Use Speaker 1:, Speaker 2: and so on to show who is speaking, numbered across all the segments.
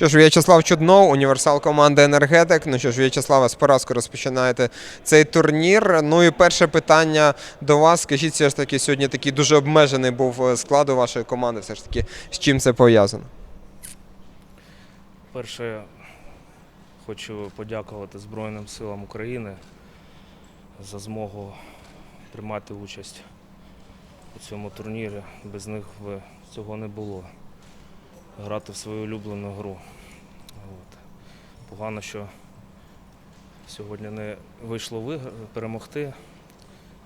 Speaker 1: Що ж, В'ячеслав Чуднов, універсал команди Енергетик. Ну що ж, В'ячеслава, з поразки розпочинаєте цей турнір. Ну і перше питання до вас. Скажіть, все ж таки, сьогодні такий дуже обмежений був е, склад у вашої команди. Все ж таки, з чим це пов'язано?
Speaker 2: Перше, хочу подякувати Збройним силам України за змогу приймати участь у цьому турнірі. Без них би цього не було. Грати в свою улюблену гру. От. Погано, що сьогодні не вийшло перемогти,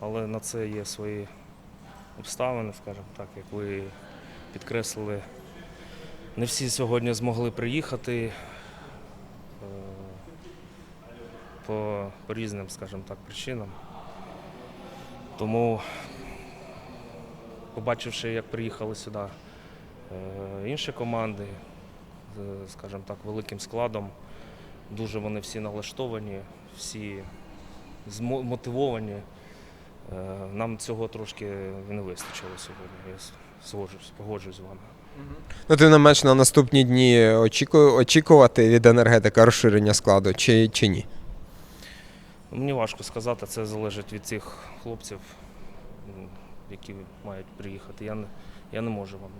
Speaker 2: але на це є свої обставини, скажімо так, як ви підкреслили. Не всі сьогодні змогли приїхати е, по, різним, скажімо так, причинам. Тому, побачивши, як приїхали сюди інші команди, скажімо так, великим складом, дуже вони всі налаштовані, всі змо- мотивовані. Е, Нам цього трошки не вистачило сьогодні. Я погоджуюсь з вами.
Speaker 1: Ну, тим не менш, на наступні дні очікувати від енергетика розширення складу чи, чи ні?
Speaker 2: Ну, Мені важко сказати, це залежить від цих хлопців, які мають приїхати. Я не, я не можу вам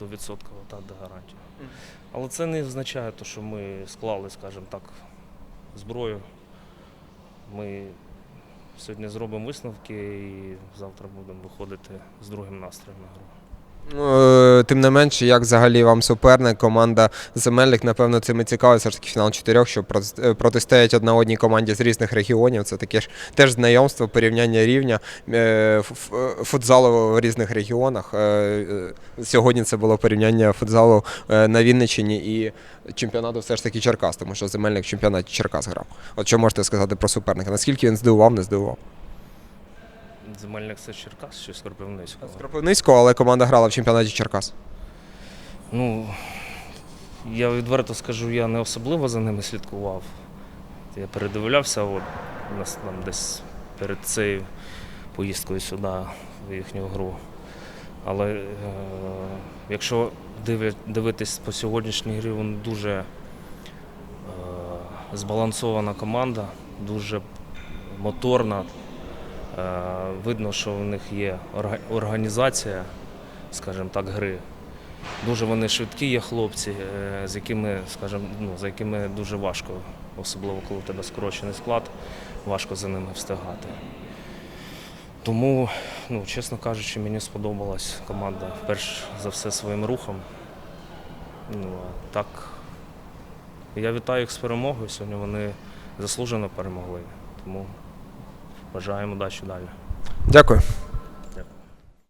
Speaker 2: 100% дати гарантію. Але це не означає, те, що ми склали, скажімо так, зброю. Ми сьогодні зробимо висновки і завтра будемо виходити з другим настроєм на гру.
Speaker 1: Ну, Тим не менше, як взагалі вам суперник, команда Земельник, напевно, цим і цікавить. Все ж таки фінал чотирьох, що е, протистоять одна одній команді з різних регіонів. Це таке ж теж знайомство, порівняння рівня е, футзалу в різних регіонах. Е, е, Сьогодні це було порівняння футзалу е, на Вінниччині і чемпіонату все ж таки Черкас, тому що Земельник в чемпіонаті Черкас грав. От що можете сказати про суперника? Наскільки він здивував, не здивував?
Speaker 2: Земельник це Черкас чи Скорпівницького?
Speaker 1: З Кропивницького, але команда грала в чемпіонаті Черкас.
Speaker 2: Ну, я відверто скажу, я не особливо за ними слідкував. Я передивлявся от, нас там десь перед цією поїздкою сюди, в їхню гру. Але е, якщо диви- дивитись по сьогоднішній грі, вони дуже е, збалансована команда, дуже моторна. Е, видно, що в них є організація, скажімо так, гри. Дуже вони швидкі є хлопці, е, з якими, скажімо, ну, за якими дуже важко, особливо коли у тебе скорочений склад, важко за ними встигати. Тому, ну, чесно кажучи, мені сподобалась команда перш за все своїм рухом. Ну, так, я вітаю їх з перемогою. Сьогодні вони заслужено перемогли. Тому бажаємо удачі далі.
Speaker 1: Дякую.